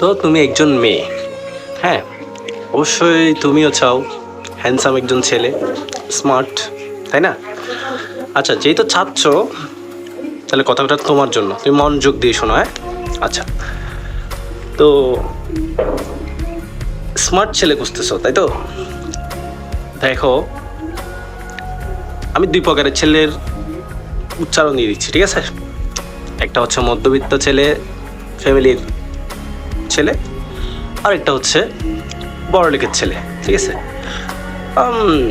তো তুমি একজন মেয়ে। হ্যাঁ অবশ্যই তুমিও চাও হ্যান্ডসাম একজন ছেলে স্মার্ট তাই না? আচ্ছা যেহেতু চাচ্ছ তাহলে কথাটা তোমার জন্য। তুমি মনোযোগ দিয়ে শোনো হ্যাঁ? আচ্ছা। তো স্মার্ট ছেলে খুঁজতেছো, তাই তো? দেখো, আমি দুই প্রকারের ছেলের উচ্চারণ দিয়ে দিচ্ছি, ঠিক আছে? একটা হচ্ছে মধ্যবিত্ত ছেলে ফ্যামিলির ছেলে আর একটা হচ্ছে বড় লোকের ছেলে ঠিক আছে? উম,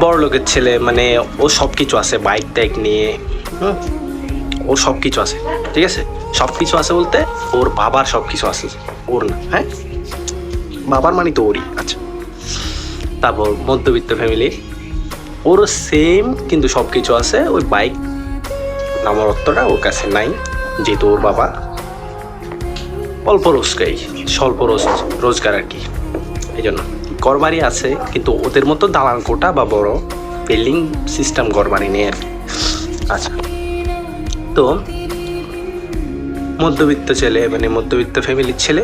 বড় লোকের ছেলে মানে ও সব কিছু আছে বাইক টাইক নিয়ে ওর সব কিছু আছে ঠিক আছে? সব কিছু আছে বলতে ওর বাবার সব কিছু আছে ওর না হ্যাঁ? বাবার মানে তো ওরই আচ্ছা। তারপর মধ্যবিত্ত ফ্যামিলি ওর সেম কিন্তু সব কিছু আছে ওই বাইক নামার অর্থটা ওর কাছে নাই যেহেতু ওর বাবা অল্প রোজগারি, স্বল্প রোজ, রোজগার আর কি। এই জন্য ঘরবাড়ি আছে, কিন্তু ওদের মতো দালান কোটা বা বড় বিল্ডিং সিস্টেম ঘরবাড়ি নেই আর কি। আচ্ছা। তো মধ্যবিত্ত ছেলে মানে মধ্যবিত্ত ফ্যামিলির ছেলে,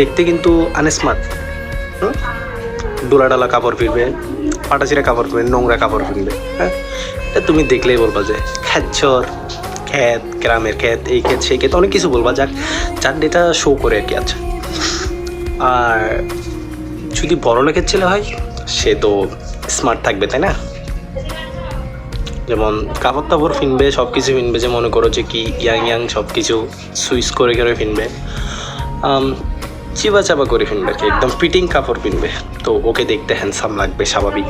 দেখতে কিন্তু আনস্মার্ট হুম? ডোলা ডালা কাপড় ফিরবে ফাটাচিরা কাপড় ফিরবে নোংরা কাপড় ফিরবে হ্যাঁ? তুমি দেখলেই বলবা যে খ্যাচ্ছর খ্যাত গ্রামের খ্যাত এই ক্ষেত, সেই ক্ষেত, অনেক কিছু বলবা। যাক ডেটা শো করে আর কি আছে। আর যদি বড় লোকের ছেলে হয়, সে তো স্মার্ট থাকবে, তাই না? যেমন কাপড় তাপড় ফিনবে সব কিছু ফিনবে, যে মনে করো যে কি ইয়াং ইয়াং সব কিছু সুইচ করে করে ফিনবে। চিবা চাবা করে ফিনবে আর কি, একদম ফিটিং কাপড় ফিনবে। তো ওকে দেখতে হ্যান্ডসাম লাগবে, স্বাভাবিক।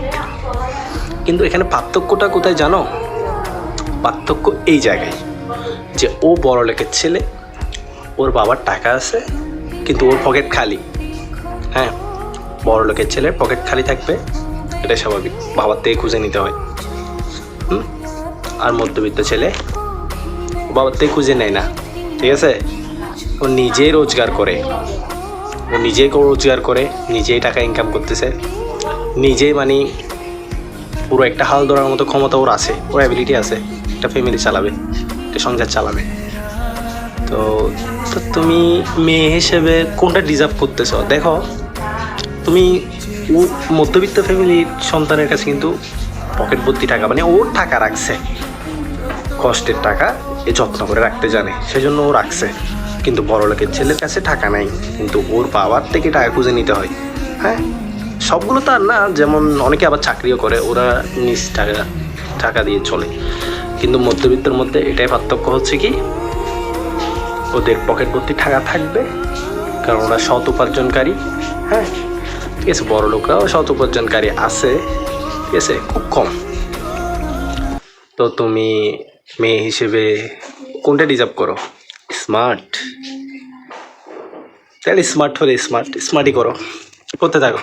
কিন্তু এখানে পার্থক্যটা কোথায় জানো? পার্থক্য এই জায়গায়। যে ও বড় লোকের ছেলে, ওর বাবার টাকা আছে, কিন্তু ওর পকেট খালি। হ্যাঁ বড় লোকের ছেলের পকেট খালি থাকবে, এটা স্বাভাবিক, বাবার থেকে খুঁজে নিতে হয়। হুম? আর মধ্যবিত্ত ছেলে বাবার থেকে খুঁজে নেয় না, ঠিক আছে? ও নিজেই রোজগার করে, ও নিজেই রোজগার করে, নিজেই টাকা ইনকাম করতেছে, নিজেই মানে পুরো একটা হাল ধরার মতো ক্ষমতা ওর আছে, ওর অ্যাবিলিটি আছে, একটা ফ্যামিলি চালাবে। একটা সংসার চালাবে। তো তো তুমি মেয়ে হিসেবে কোনটা ডিজার্ভ করতেছো? দেখো, তুমি ও মধ্যবিত্ত ফ্যামিলির সন্তানের কাছে কিন্তু পকেট ভর্তি টাকা মানে ওর টাকা রাখছে। কষ্টের টাকা এ যত্ন করে রাখতে জানে, সেজন্য ও রাখছে। কিন্তু বড় লোকের ছেলের কাছে টাকা নাই, কিন্তু ওর বাবার থেকে টাকা খুঁজে নিতে হয়। হ্যাঁ? সবগুলো তো আর না, যেমন অনেকে আবার চাকরিও করে, ওরা নিজ টাকা টাকা দিয়ে চলে। কিন্তু মধ্যবিত্তের মধ্যে এটাই পার্থক্য হচ্ছে কি? ওদের পকেট ভর্তি টাকা থাকবে, কারণ ওরা সৎ উপার্জনকারী হ্যাঁ? ঠিক আছে, বড় লোকরাও সৎ উপার্জনকারী আছে, ঠিক আছে, খুব কম। তো তুমি মেয়ে হিসেবে কোনটা ডিজার্ভ করো? স্মার্ট তাহলে স্মার্ট হলে স্মার্ট স্মার্টই করো। করতে থাকো।